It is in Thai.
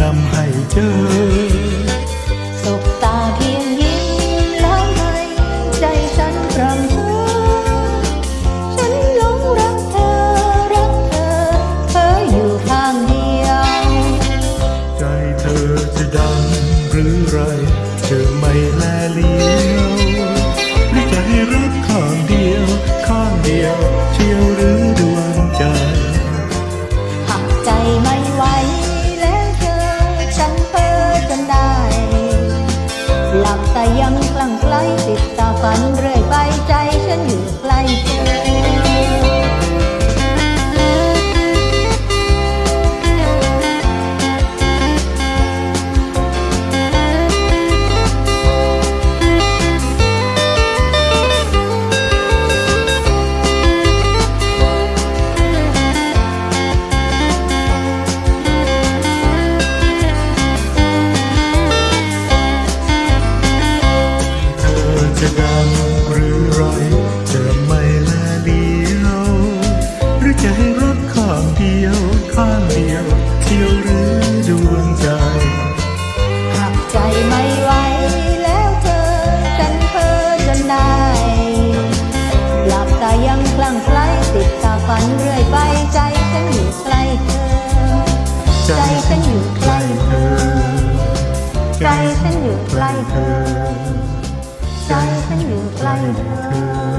อสบตาเพียงยิ้มแล้วไหมใจฉันพรำเพอฉันหลงรักเธอ รักเธอ เธออยู่ข้างเดียว ใจเธอจะดังหรือไร เธอไม่แลเลีย แต่ยังกลั่งไกลติดตาฝันเรื่อยไปใจฉันอยู่ไกล จะดังหรือไรจะไม่แลเลี้ยว หรือจะให้รักข้างเดียวข้างเดียวเที่ยวหรือดวงใจหักใจไม่ไหวแล้วเธอฉันเพ้อจนได้หลับตายังคลั่งไคล้ติดตาฝันเรื่อยไปใจฉันอยู่ใกล้เธอ ใจฉันอยู่ใกล้เธอ ใจฉันอยู่ใกล้เธอ ใจฉันอยู่ใกล้เธอ